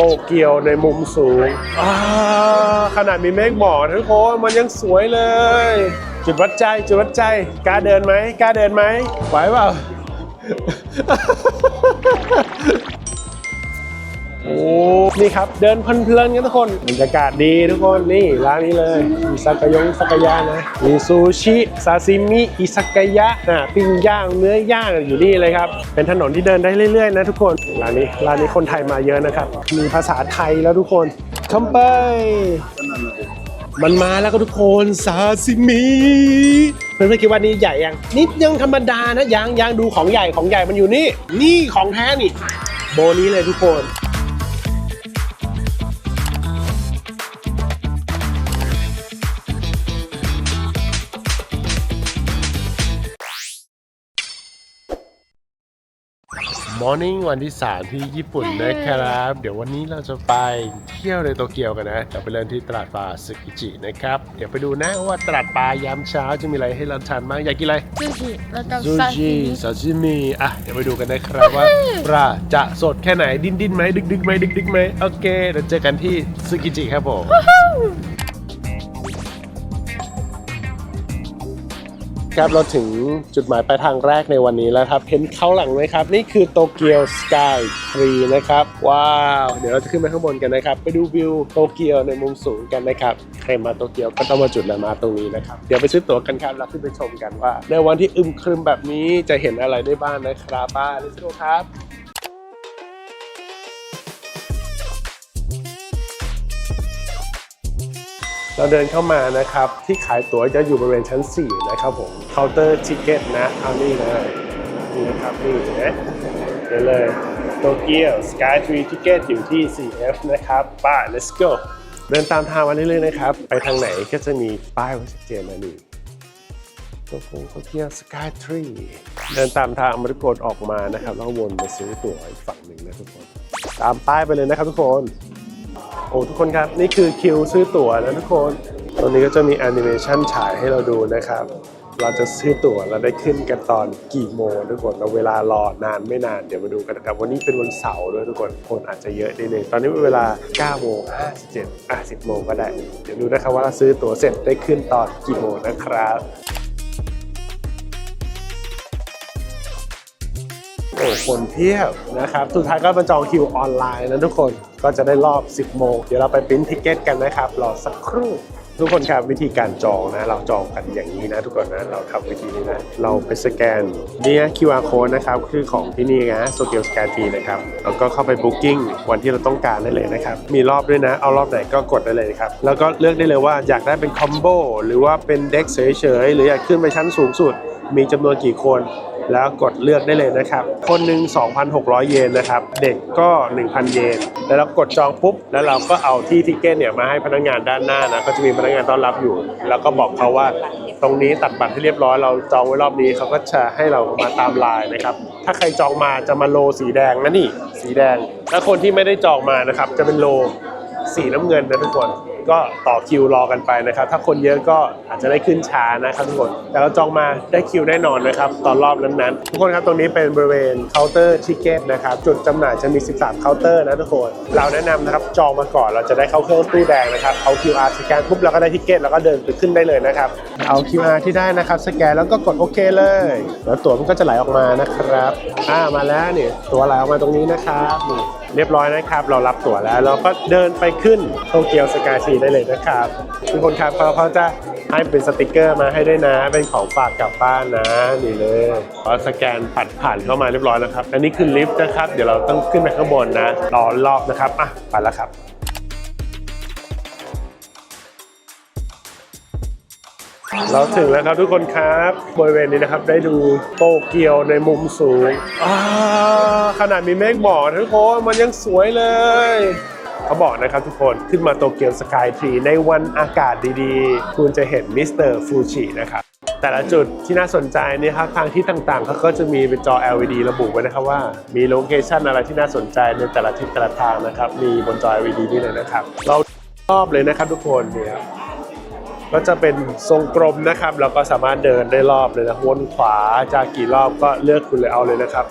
โตเกียวในมุมสูงขนาดมีเมฆหมอกทุกคนมันยังสวยเลย จุดวัดใจจุดวัดใจกล้าเดินไหมกล้าเดินไหมไหวเปล่า โอ้นี่ครับ เดินเพลินๆกันทุกคนบรรยากาศดีทุกคนนี่ร้านนี้เลยมีสักยงสักยะนะมีซูชิซาซิมิอิสักยะนะปิ้งย่างเนื้อย่างอยู่นี่เลยครับ เป็นถนนที่เดินได้เรื่อยๆนะทุกคนร้านนี้ร้านนี้คนไทยมาเยอะนะครับ มีภาษาไทยแล้วทุกคนคำไปมันมาแล้วก็ทุกคนซาซิมิเพื่อนๆคิดว่านี่ใหญ่ยังนิดยังธรรมดานะยังยังดูของใหญ่ของใหญ่มันอยู่นี่ นี่ของแท้นี่ โบนี้เลยทุกคน มอร์นิ่งวันที่ 3 ที่ญี่ปุ่นนะครับ เดี๋ยววันนี้เราจะไปเที่ยวในโตเกียวกันนะจะไปเริ่มที่ตลาดปลาสึกิจินะครับ เดี๋ยวไปดูนะว่าตลาดปลายามเช้าจะมีอะไรให้เราทานบ้างอยากกินอะไรซูชิแล้วก็ซูซาชิซิมิซาซิมิอะเดี๋ยวไปดูกันนะครับว่าปลาจะสดแค่ไหนดิ้นดิ้นไหมดึกดึกไหมดึกดึกไหมโอเคเดี๋ยวเจอกันที่ซึกิจิครับผม ครับเราถึงจุดหมายปลายทางแรกในวันนี้แล้วครับ เห็นเขาหลังไหมครับ นี่คือโตเกียวสกายทรีนะครับ ว้าว เดี๋ยวเราจะขึ้นไปข้างบนกันนะครับ ไปดูวิวโตเกียวในมุมสูงกันนะครับ ใครมาโตเกียวก็ต้องมาจุดแลนด์มาตรงนี้นะครับ เดี๋ยวไปซื้อตั๋วกันครับแล้วขึ้นไปชมกันว่า ในวันที่อึมครึมแบบนี้จะเห็นอะไรได้บ้างนะครับป้าลิสโกครับ เราเดินเข้ามานะครับ ที่ขายตั๋วจะอยู่บริเวณชั้น 4 นะครับผมเคาน์เตอร์ทิเก็ตนะเอานี่เลยนี่นะครับนี่นะเดี๋ยวเลยโตเกียวสกายทรีทิเก็ตอยู่ที่ 4F นะครับป้า let's go เดินตามทางมาเรื่อยๆนะครับ ไปทางไหนก็จะมีป้ายไว้ชัดเจนนะนี่โตโกโตเกียวสกายทรีเดินตามทางมรกตออกมานะครับ แล้ววนไปซื้อตั๋วอีกฝั่งหนึ่งนะทุกคน ตามป้ายไปเลยนะครับทุกคน โอ้ทุกคนครับ นี่คือคิวซื้อตั๋วนะทุกคน ตรงนี้ก็จะมีแอนิเมชันฉายให้เราดูนะครับ เราจะซื้อตั๋วเราได้ขึ้นกันตอนกี่โมงทุกคนเราเวลารอนานไม่นานเดี๋ยวมาดูกันนะครับ วันนี้เป็นวันเสาร์ด้วยทุกคนคนอาจจะเยอะนิดนึงตอนนี้เป็นเวลา9โมง57อะ10โมงก็ได้ เดี๋ยวดูนะครับว่าเราซื้อตั๋วเสร็จได้ขึ้นตอนกี่โมงนะครับโอ้คนเพียบนะครับ สุดท้ายก็มาจองคิวออนไลน์นะทุกคน ก็จะได้รอบ 10 โมง เดี๋ยวเราไปปริ้นทิเก็ตกันนะครับรอสักครู่ ทุกคนครับวิธีการจองนะ เราจองกันอย่างนี้นะทุกคนนะเราทำวิธีนี้นะเราไปสแกนเนี่ย QR code นะครับคือของที่นี่นะโซเกียวสแกนฟีนะครับแล้วก็เข้าไป Booking วันที่เราต้องการได้เลยนะครับมีรอบด้วยนะ เอารอบไหนก็กดได้เลยนะครับแล้วก็เลือกได้เลยว่าอยากได้เป็นคอมโบหรือว่าเป็นเด็กเฉยๆหรืออยากขึ้นไปชั้นสูงสุด มีจำนวนกี่คน แล้วกดเลือกได้เลยนะครับ คนหนึ่ง2,600 เยนนะครับ เด็กก็ 1,000 เยน แล้วเรากดจองปุ๊บ แล้วเราก็เอาที่ทิเก็ตเนี่ยมาให้พนักงานด้านหน้านะ ก็จะมีพนักงานต้อนรับอยู่ แล้วก็บอกเขาว่าตรงนี้ตัดบัตรให้เรียบร้อย เราจองไว้รอบนี้เขาก็จะให้เรามาตามไลน์นะครับ ถ้าใครจองมาจะมาโลสีแดงนะนี่ สีแดงถ้าคนที่ไม่ได้จองมานะครับ จะเป็นโลสีน้ำเงินนะทุกคน ก็ต่อคิวรอกันไปนะครับ ถ้าคนเยอะก็อาจจะได้ขึ้นช้านะครับทุกคนแต่เราจองมาได้คิวแน่นอนนะครับตอนรอบนั้นๆทุกคนครับตรงนี้เป็นบริเวณเคาน์เตอร์ทิเก็ตนะครับจุดจำหน่ายจะมี 13 เคาน์เตอร์นะทุกคนเราแนะนำนะครับจองมาก่อนเราจะได้เข้าเครื่องตู้แดงนะครับเอา QR สแกนปุ๊บเราก็ได้ทิเก็ตแล้วก็เดินไปขึ้นได้เลยนะครับเอา QR ที่ได้นะครับสแกนแล้วก็กดโอเคเลย แล้วตั๋วมันก็จะไหลออกมานะครับอ่ามาแล้วนี่ตั๋วไหลออกมาตรงนี้นะครับนี่เรียบร้อยนะครับ เรารับตั๋วแล้ว เราก็เดินไปขึ้นโตเกียวสกายซีได้เลยนะครับ ทุกคนครับเขาเขาจะให้เป็นสติกเกอร์มาให้ด้วยนะ เป็นของฝากกลับบ้านนะนี่เลยพอสแกนผัดผ่านเข้ามาเรียบร้อยแล้วครับ อันนี้คือลิฟต์นะครับ เดี๋ยวเราต้องขึ้นไปข้างบนนะรอรอบนะครับอะไปแล้วครับ เราถึงแล้วครับทุกคนครับบริเวณนี้นะครับได้ดูโตเกียวในมุมสูงอ่าขนาดมีเมฆหมอกนะทุกคนมันยังสวยเลยเขาบอกนะครับทุกคนขึ้นมาโตเกียวสกายทรีในวันอากาศดีๆ คุณจะเห็นมิสเตอร์ฟูจินะครับแต่ละจุดที่น่าสนใจเนี่ยครับทางที่ต่างๆเขาก็จะมีเป็นจอ LED ระบุไว้นะครับว่ามีโลเคชันอะไรที่น่าสนใจในแต่ละทิศแต่ละทางนะครับมีบนจอ LED นี่เลยนะครับ เราชอบเลยนะครับทุกคนเนี่ย ก็จะเป็นทรงกลมนะครับ แล้วก็สามารถเดินได้รอบเลยนะวนขวาจากกี่รอบก็เลือกคุณเลยเอาเลยนะครับ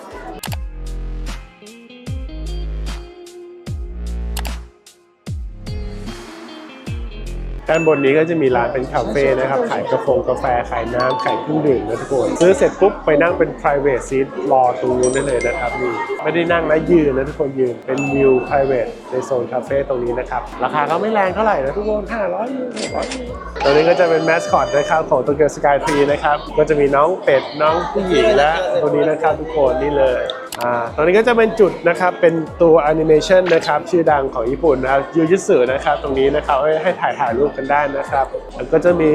ด้านบนนี้ก็จะมีร้านเป็นคาเฟ่นะครับ ขายกาแฟกาแฟ ขายน้ำขายเครื่องดื่มนะทุกคน ซื้อเสร็จปุ๊บไปนั่งเป็น private seat รอตรงนู้นได้เลยนะครับนี่ไม่ได้นั่งนะยืนนะทุกคนยืนเป็นวิว private ในโซนคาเฟ่ตรงนี้นะครับ ราคาก็ไม่แรงเท่าไหร่นะทุกคน 500ยู600ยูตรงนี้ก็จะเป็นแมสคอตนะครับของ Tokyo Sky Tree นะครับ ก็จะมีน้องเป็ดน้องผู้หญิงและตัวนี้นะครับทุกคนนี่เลย อ่าตรงนี้ก็จะเป็นจุดนะครับ เป็นตัวแอนิเมชันนะครับ ชื่อดังของญี่ปุ่นนะครับยูยิสึนะครับ ตรงนี้นะครับให้ให้ถ่ายถ่ายรูปกันได้นะครับแล้วก็จะมี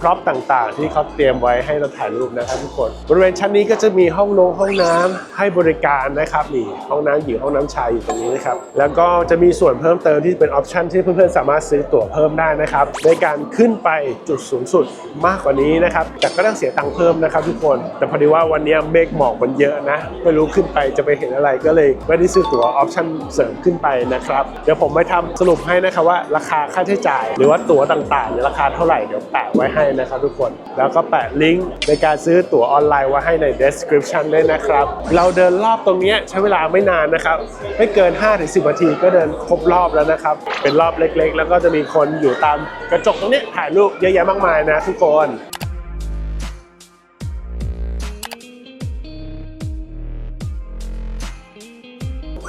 พร็อพต่างๆ ที่เขาเตรียมไว้ให้เราถ่ายรูปนะครับทุกคนบริเวณชั้นนี้ก็จะมีห้องนงห้องน้ำให้บริการนะครับนี่ห้องน้ำหญิงห้องน้ำชายอยู่ตรงนี้นะครับแล้วก็จะมีส่วนเพิ่มเติมที่เป็นออปชันที่เพื่อนๆสามารถซื้อตั๋วเพิ่มได้นะครับในการขึ้นไปจุดสูงสุดมากกว่านี้นะครับแต่ก็ต้องเสียตังค์เพิ่มนะครับทุกคน แต่พอดีว่าวันนี้เมฆหมอกมันเยอะนะไม่รู้ขึ้นไปจะไปเห็นอะไรก็เลยไม่ได้ซื้อตั๋วออปชั่นเสริมขึ้นไปนะครับ เดี๋ยวผมไปทำสรุปให้นะครับว่า ราคาค่าใช้จ่าย หรือว่าตั๋วต่างๆเนี่ยราคาเท่าไหร่เดี๋ยวแปะไว้ให้นะครับทุกคนแล้วก็แปะลิงก์ในการซื้อตั๋วออนไลน์ไว้ให้ใน description ด้วยนะครับ เราเดินรอบตรงนี้ใช้เวลาไม่นานนะครับไม่เกิน 5-10นาทีก็เดินครบรอบแล้วนะครับ เป็นรอบเล็กๆ แล้วก็จะมีคนอยู่ตามกระจกตรงนี้ถ่ายรูปเยอะแยะมากมายนะทุกคน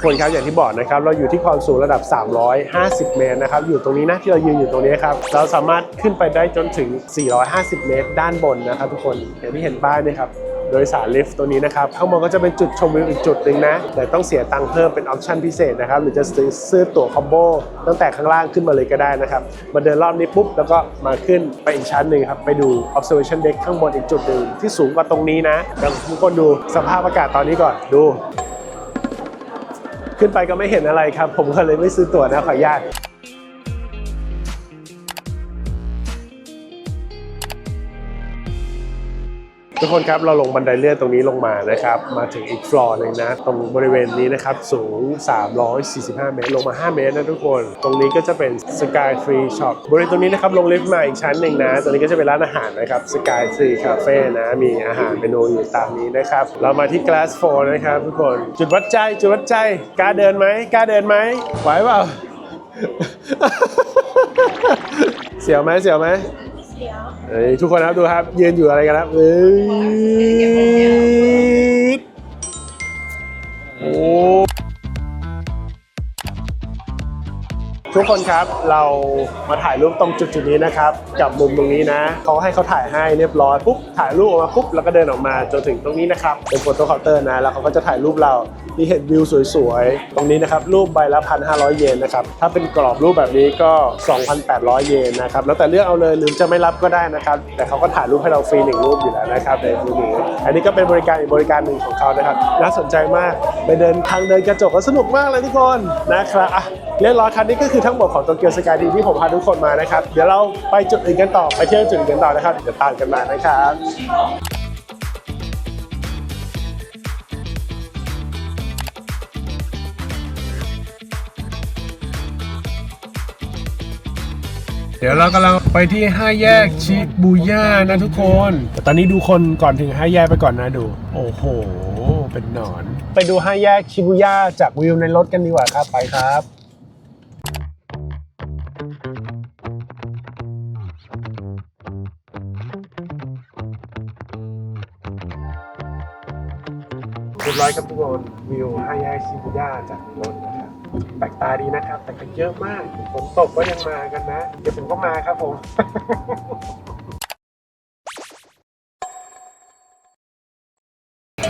คนครับอย่างที่บอกนะครับเราอยู่ที่ความสูงระดับ 350 เมตรนะครับอยู่ตรงนี้นะที่เรายืนอยู่ตรงนี้ครับเราสามารถขึ้นไปได้จนถึง 450 เมตร ด้านบนนะครับทุกคนอย่างที่เห็นป้ายนี่ครับโดยสารลิฟต์ตัวนี้นะครับข้างบนก็จะเป็นจุดชมวิวอีกจุดหนึ่งนะ แต่ต้องเสียตังค์เพิ่มเป็นออปชั่นพิเศษนะครับ หรือจะซื้อซื้อตั๋วคอมโบตั้งแต่ข้างล่างขึ้นมาเลยก็ได้นะครับ มาเดินรอบนี้ปุ๊บ แล้วก็มาขึ้นไปอีกชั้นหนึ่งครับ ไปดู observation deck ข้างบนอีกจุดหนึ่งที่สูงกว่าตรงนี้นะเดี๋ยวทุกคนดูสภาพอากาศตอนนี้ก่อนดู ขึ้นไปก็ไม่เห็นอะไรครับ ผมก็เลยไม่ซื้อตั๋วนะขออนุญาต ทุกคนครับเราลงบันไดเลื่อนตรงนี้ลงมานะครับ มาถึงอีกฟลอร์หนึ่งนะ ตรงบริเวณนี้นะครับสูง 345 เมตร ลงมา 5 เมตรนะทุกคน ตรงนี้ก็จะเป็น Sky Tree Shop บริเวณตรงนี้นะครับลงลิฟต์มาอีกชั้นหนึ่งนะ ตรงนี้ก็จะเป็นร้านอาหารนะครับ Sky Tree Cafe นะ มีอาหารเมนูอยู่ตามนี้นะครับ เรามาที่ Glass 4นะครับทุกคน จุดวัดใจ จุดวัดใจกล้าเดินไหมกล้าเดินไหมไหวเปล่าเสียวไหมเสียวไหม เอ้ยทุกคนครับดูครับยืนอยู่อะไรกันครับเอ้ยโอ้ ทุกคนครับเรามาถ่ายรูปตรงจุดจุดนี้นะครับ กับมุมตรงนี้นะเขาให้เขาถ่ายให้เรียบร้อยปุ๊บถ่ายรูปออกมาปุ๊บแล้วก็เดินออกมาจนถึงตรงนี้นะครับเป็นโฟโต้เคาน์เตอร์นะแล้วเขาก็จะถ่ายรูปเราที่เห็นวิวสวยๆ ตรงนี้นะครับรูปใบละพันห้าร้อยเยนนะครับถ้าเป็นกรอบรูปแบบนี้ก็ 2,800 เยนนะครับแล้วแต่เลือกเอาเลยหรือจะไม่รับก็ได้นะครับ แต่เขาก็ถ่ายรูปให้เราฟรีหนึ่งรูปอยู่แล้วนะครับในรูปนี้อันนี้ก็เป็นบริการอีกบริการหนึ่งของเขานะครับน่าสนใจมากไปเดินทางเดินกระจกก็สนุกมากเลยทุกคนนะครับเรียบร้อยครับนี่ก็คือทั้งหมดของโตเกียวสกายทีที่ผมพาทุกคนมานะครับ เดี๋ยวเราไปจุดอื่นกันต่อไปเที่ยวจุดอื่นกันต่อนะครับเดี๋ยวตามกันมานะครับเดี๋ยวเรากำลังไปที่ห้าแยกชิบูย่านะทุกคน แต่ตอนนี้ดูคนก่อนถึงห้าแยกไปก่อนนะดู โอ้โห เป็นหนอน ไปดูห้าแยกชิบูย่าจากวิวในรถกันดีกว่าครับ ไปครับ บร้อยครับทุกคนวิวห้าแยกชิบูย่าจากรถนะครับแปลกตาดีนะครับ แต่ก็เยอะมากฝนตกก็ยังมากันนะ เดี๋ยวผมก็มาครับผม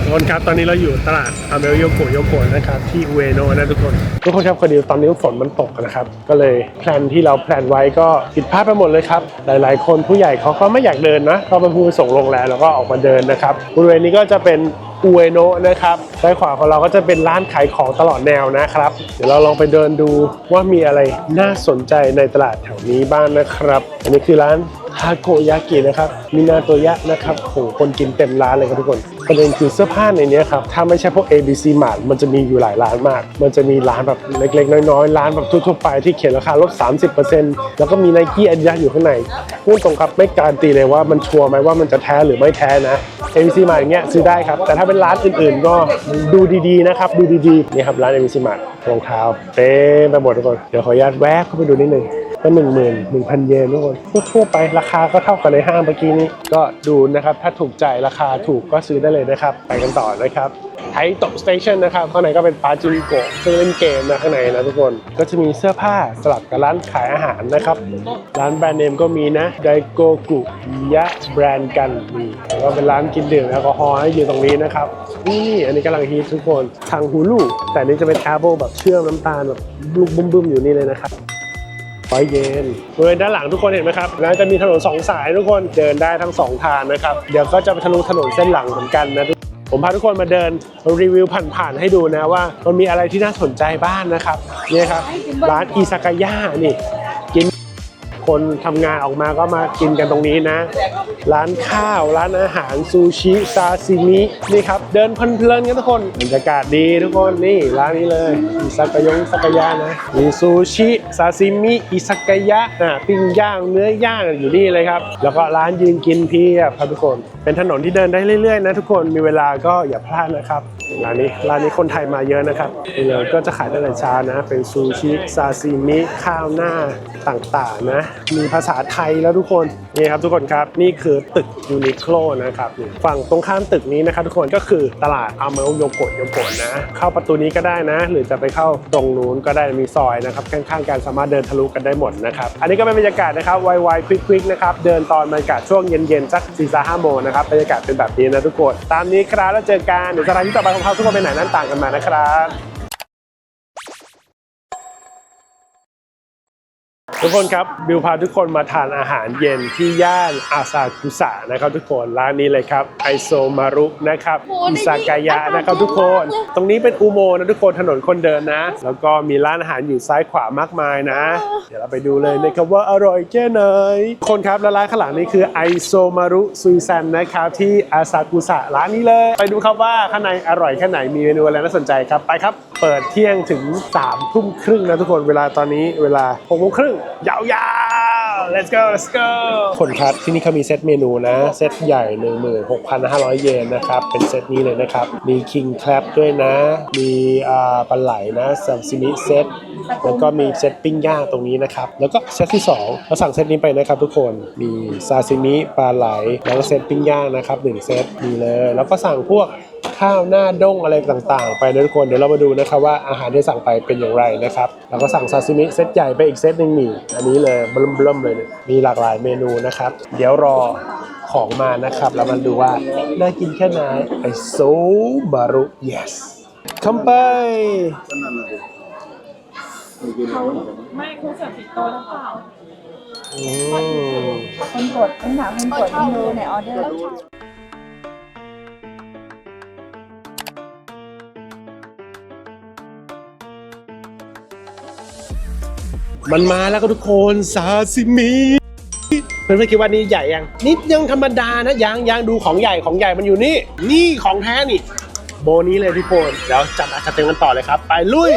ทุกคนครับตอนนี้เราอยู่ตลาดอาเมลโยโกโยโกะนะครับที่อุเอโนนะทุกคน ทุกคนครับพอดีตอนนี้ฝนมันตกนะครับ ก็เลยแพลนที่เราแพลนไว้ก็ผิดพลาดไปหมดเลยครับ หลายๆ คนผู้ใหญ่เขาก็ไม่อยากเดินนะเขาเป็นผู้ส่งลงแล้วแล้วก็ออกมาเดินนะครับบริเวณนี้ก็จะเป็นอุเอโนะนะครับด้านขวาของเราก็จะเป็นร้านขายของตลอดแนวนะครับ เดี๋ยวเราลองไปเดินดูว่ามีอะไรน่าสนใจในตลาดแถวนี้บ้างนะครับ อันนี้คือร้านฮาโกยากินะครับ มินาโตยะนะครับโหคนกินเต็มร้านเลยครับทุกคน ประเด็นคือเสื้อผ้าในนี้ครับ ถ้าไม่ใช่พวก ABC Mart มันจะมีอยู่หลายร้านมาก มันจะมีร้านแบบเล็กๆ น้อยๆ ร้านแบบทั่วๆไปที่เขียนราคาลด 30%แล้วก็มีไนกี้อาดิดาสอยู่ข้างในพูดตรงครับไม่การนตีเลยว่ามันชัวร์ไหมว่ามันจะแท้หรือไม่แท้นะ ABC Mart อย่างเงี้ยซื้อได้ครับ แต่ถ้าเป็นร้านอื่นๆ ก็ดูดีๆนะครับ ดูดีๆนี่ครับร้าน ABC Mart รองเท้าเต็มไปหมดทุกคนเดี๋ยวขออนุญาตแวะเข้าไปดูนิดนึง ก็หนึ่งหมื่นหนึ่งพันเยนทุกคนทั่วไปราคาก็เท่ากันในห้างเมื่อกี้นี้ ก็ดูนะครับ ถ้าถูกใจราคาถูกก็ซื้อได้เลยนะครับ ไปกันต่อนะครับไทโตะสเตชันนะครับข้างในก็เป็นปาจิงโกะเครื่องเล่นเกมนะข้างในนะทุกคนก็จะมีเสื้อผ้าสลับกับร้านขายอาหารนะครับ ร้านแบรนด์เนมก็มีนะไดโกกุยะแบรนด์กันนี่แล้วก็เป็นร้านกินดื่มแอลกอฮอล์อยู่ตรงนี้นะครับนี่อันนี้กำลังฮิตทุกคนทางฮูลูแต่อันนี้จะเป็นแอปเปิลแบบเชื่อมน้ำตาลแบบลูกบึ้มๆอยู่นี่เลยนะครับ ร้อยเยนบริเวณด้านหลังทุกคนเห็นไหมครับแล้วจะมีถนนสองสายทุกคนเดินได้ทั้งสองทางนะครับ เดี๋ยวก็จะไปทะลุถนนเส้นหลังเหมือนกันนะทุกผมพาทุกคนมาเดินรีวิวผ่านๆให้ดูนะว่า มันมีอะไรที่น่าสนใจบ้างนะครับเนี่ยครับร้านอิซากายะนี่ คนทำงานออกมาก็มากินกันตรงนี้นะ ร้านข้าว ร้านอาหารซูชิซาซิมินี่ครับ เดินเพลินๆกันทุกคนบรรยากาศดีทุกคนนี่ร้านนี้เลยอิซากายงอิซากายะนะมีซูชิซาซิมิอิซากายะอะปิ้งย่างเนื้อย่างอยู่นี่เลยครับ แล้วก็ร้านยืนกินเพียบครับทุกคน เป็นถนนที่เดินได้เรื่อยๆนะทุกคนมีเวลาก็อย่าพลาดนะครับ ร้านนี้ร้านนี้คนไทยมาเยอะนะครับนี่เลยก็จะขายตั้งแต่เช้านะ เป็นซูชิซาซิมิข้าวหน้าต่างๆนะ มีภาษาไทยแล้วทุกคนนี่ครับทุกคนครับนี่คือตึกยูนิโคลนะครับฝั่งตรงข้ามตึกนี้นะครับทุกคนก็คือตลาดอาเมลโยโกะโยโกะนะ เข้าประตูนี้ก็ได้นะ หรือจะไปเข้าตรงนู้นก็ได้มีซอยนะครับข้างๆกันสามารถเดินทะลุกันได้หมดนะครับอันนี้ก็เป็นบรรยากาศนะครับไวๆควิกๆนะครับเดินตอนบรรยากาศช่วงเย็นๆสักสี่ห้าโมงนะครับบรรยากาศเป็นแบบนี้นะทุกคนตามนี้ครับแล้วเจอกันเดี๋ยวสถานที่ต่อไปรองเขาทุกคนไปไหนนั้นต่างกันมานะครับ ทุกคนครับบิวพาทุกคนมาทานอาหารเย็นที่ย่านอาซากุสะนะครับทุกคนร้านนี้เลยครับไอโซมารุนะครับโอ้อิได้ซากายะยินนะครับทุกคนอาหารเยอะมากเลยตรงนี้เป็นอุโมงค์นะทุกคนถนนคนเดินนะ แล้วก็มีร้านอาหารอยู่ซ้ายขวามากมายนะ เดี๋ยวเราไปดูเลยนะครับว่าอร่อยแค่ไหนคนครับแล้วร้านข้างหลังนี้คือไอโซมารุซุยซันนะครับที่อาซากุสะร้านนี้เลยไปดูครับว่าข้างในอร่อยแค่ไหนมีเมนูอะไรน่าสนใจครับไปครับ เปิดเที่ยงถึง3ามทุ่มครึ่งนะทุกคนเวลาตอนนี้เวลา6กโมงครึ่งยาวๆ let's go let's go คนครับที่นี่เขามีเซตเมนูนะ เซตใหญ่ 16,500 เยนนะครับ เป็นเซตนี้เลยนะครับ มี king crab ด้วยนะ มีปลาไหลนะซัมซิมิเซตแล้วก็มีเซตปิ้งย่างตรงนี้นะครับ แล้วก็เซตที่2เราสั่งเซตนี้ไปนะครับทุกคนมีซาซิมิปลาไหลแล้วก็เซตปิ้งย่างนะครับหนึ่งเซตมีเลย แล้วก็สั่งพวก ข้าวหน้าด้งอะไรต่างๆ ไปนะทุกคนเดี๋ยวเรามาดูนะครับว่าอาหารที่สั่งไปเป็นอย่างไรนะครับแล้วก็สั่งซาซิมิเซตใหญ่ไปอีกเซตหนึ่งหนี่อันนี้เลยเบิ่มๆเลยเนี่ยมีหลากหลายเมนูนะครับ เดี๋ยวรอของมานะครับ แล้วมาดูว่าน่ากินแค่ไหนไอโซบารุ yes คำไปเขาไม่เขาเสิร์ฟผิดโต๊ะหรือเปล่า อืมคนกดต้องถามคนกดเมนูในออเดอร์ มันมาแล้วก็ทุกคนซาซิมิเพื่อนๆคิดว่านี่ใหญ่ยังนิดยังธรรมดานะยังยังดูของใหญ่ของใหญ่มันอยู่นี่ นี่ของแท้นี่ โบนี้เลยทุกคนเดี๋ยวจัดอาจจะเต็มกันต่อเลยครับ ไปลุย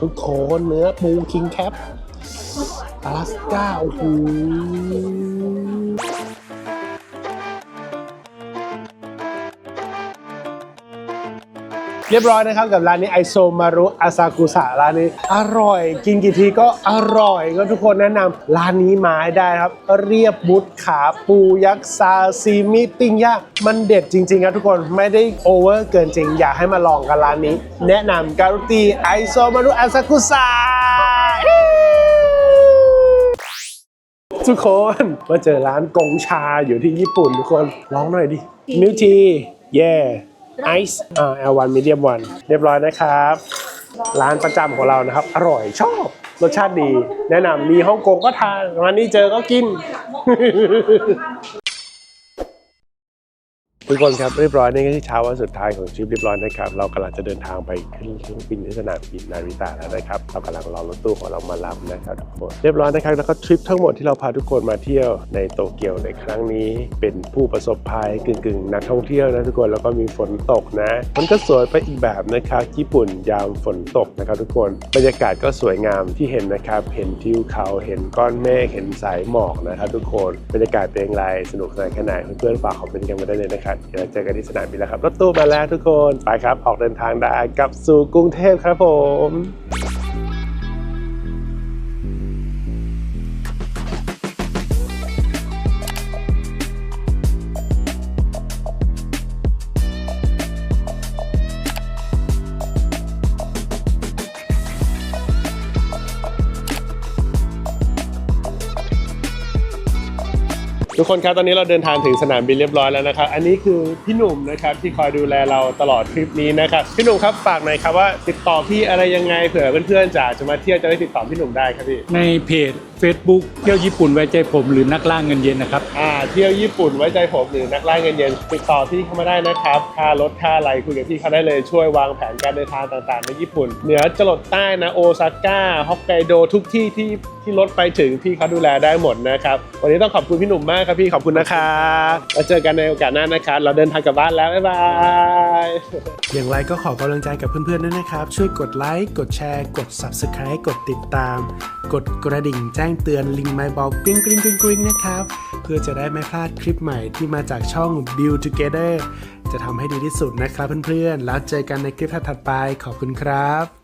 ทุกคนเนื้อปูคิงแคปอลาสก้าโอ้โห เรียบร้อยนะครับกับร้านนี้ไอโซมารุอาซากุสะร้านนี้ อร่อยกินกี่ทีก็อร่อยก็ทุกคนแนะนำร้านนี้มาให้ได้ครับ เรียบบุตขาปูยักษ์ซาซิมิปิ้งย่างมันเด็ดจริงๆครับทุกคนไม่ได้โอเวอร์เกินจริง อยากให้มาลองกันร้านนี้ แนะนำการุตีไอโซมารุอาซากุสะทุกคนมาเจอร้านกงชาอยู่ที่ญี่ปุ่นทุกคนลองหน่อยดิมิวทีเย่ไอซ์อ่า L1 medium 1 เรียบร้อยนะครับ ร้านประจำของเรานะครับ อร่อยชอบ รสชาติดี แนะนำมีฮ่องกงก็ทานร้านนี้เจอก็กิน ทุกคนครับเรียบร้อยนี่ก็ที่เช้าวันสุดท้ายของทริปเรียบร้อยนะครับ เรากำลังจะเดินทางไปขึ้นเครื่องบินที่สนามบินนาริตะแล้วนะครับ เรากำลังรอรถตู้ของเรามารับนะครับทุกคนเรียบร้อยนะครับแล้วก็ทริปทั้งหมดที่เราพาทุกคนมาเที่ยวในโตเกียวในครั้งนี้ เป็นผู้ประสบภัยกึ่งๆนักท่องเที่ยวนะทุกคนแล้วก็มีฝนตกนะ มันก็สวยไปอีกแบบนะครับญี่ปุ่นยามฝนตกนะครับ ทุกคนบรรยากาศก็สวยงามที่เห็นนะครับเห็นทิวเขาเห็นก้อนเมฆเห็นสายหมอกนะครับ ทุกคนบรรยากาศเป็นอย่างไรสนุกสนานแค่ไหนเพื่อนๆฝากคอมเมนต์กันมาได้เลยนะครับเดี๋ยวเจอกันที่สนามบินแล้วครับ รถตู้มาแล้วทุกคน ไปครับ ออกเดินทางได้กลับสู่กรุงเทพครับผม ทุกคนครับตอนนี้เราเดินทางถึงสนามบินเรียบร้อยแล้วนะครับ อันนี้คือพี่หนุ่มนะครับที่คอยดูแลเราตลอดทริปนี้นะครับพี่หนุ่มครับฝากหน่อยครับว่าติดต่อพี่อะไรยังไงเผื่อเพื่อนๆจะจะมาเที่ยวจะได้ติดต่อพี่หนุ่มได้ครับพี่ในเพจ Facebook เที่ยวญี่ปุ่นไว้ใจผมหรือนักล่าเงินเย็นนะครับ อ่าเที่ยวญี่ปุ่นไว้ใจผมหรือนักล่าเงินเย็นติดต่อพี่เข้ามาได้นะครับ ค่ารถค่าอะไรคุยกับพี่เขาได้เลยช่วยวางแผนการเดินทางต่างๆในญี่ปุ่น เหนือจรดใต้นะโอซาก้าฮอกไกโดทุกที่ที่ที่รถไปถึงพี่เขาดูแลได้หมดนะครับ วันนี้ต้องขอบคุณพี่หนุ่มมากครับพี่ขอบคุณนะครับแล้วเจอกันในโอกาสหน้านะครับเราเดินทางกลับบ้านแล้วบ๊ายบายอย่างไรก็ขอกำลังใจกับเพื่อนๆด้วยนะครับ ช่วยกดไลค์กดแชร์ กด Subscribe กดติดตาม กดกระดิ่งแจ้งเตือนลิงไมบอกกริ๊งกริ๊งกริ๊งกริ๊งนะครับ เพื่อจะได้ไม่พลาดคลิปใหม่ที่มาจากช่อง Build Together จะทำให้ดีที่สุดนะครับเพื่อนๆ แล้วเจอกันในคลิปถัดๆไป ขอบคุณครับ